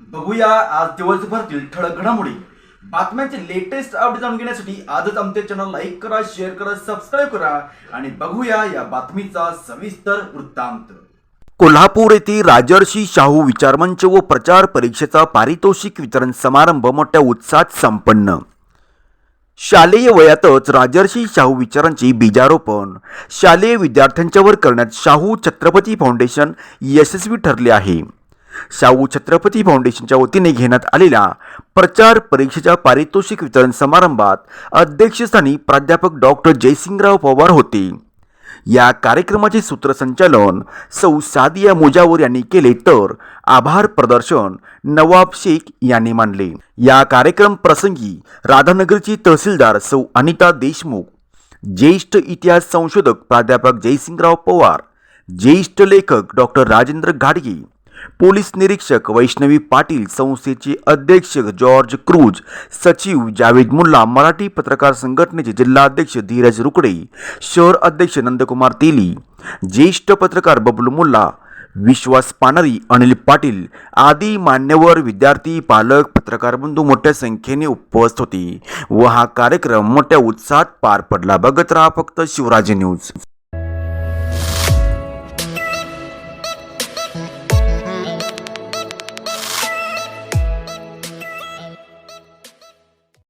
बघूया आज दिवसभरातील ठळक घडामोडी. बातम्यांचे लेटेस्ट अपडेट जाणून घेण्यासाठी आजच आमच्या चॅनल लाईक करा शेअर करा सबस्क्राईब करा आणि बघूया या बातमीचा सविस्तर वृत्तांत. कोल्हापूर येथे राजर्षी शाहू विचारमंच व प्रचार परीक्षेचा पारितोषिक वितरण समारंभ मोठ्या उत्साहात संपन्न. शालेय वयातच राजर्षी शाहू विचारांची बीजारोपण. शालेय विद्यार्थ्यांच्यावर करण्यात शाहू छत्रपती फाउंडेशन यशस्वी ठरले आहे. शाहू छत्रपती फाउंडेशनच्या वतीने घेण्यात आलेल्या प्रचार परीक्षेच्या पारितोषिक वितरण समारंभात अध्यक्षस्थानी प्राध्यापक डॉक्टर जयसिंगराव पवार होते. या कार्यक्रमाचे सूत्रसंचालन सौ सादिया मोजावर यांनी केले तर आभार प्रदर्शन नवाब शेख यांनी मानले. या कार्यक्रम प्रसंगी राधानगरची तहसीलदार सौ अनिता देशमुख ज्येष्ठ इतिहास संशोधक प्राध्यापक जयसिंगराव पवार ज्येष्ठ लेखक डॉक्टर राजेंद्र घाडगे पोलीस निरीक्षक वैष्णवी पाटील संस्थेचे अध्यक्ष जॉर्ज क्रूज सचिव जावेद मुल्ला मराठी पत्रकार संघटनेचे जिल्हाध्यक्ष धीरज रुकडे शहर अध्यक्ष नंदकुमार तेली ज्येष्ठ पत्रकार बबलू मुल्ला विश्वास पानरी अनिल पाटील आदी मान्यवर विद्यार्थी पालक पत्रकार बंधू मोठ्या संख्येने उपस्थित होते व हा कार्यक्रम मोठ्या उत्साहात पार पडला. बघत राहा फक्त शिवराज न्यूज.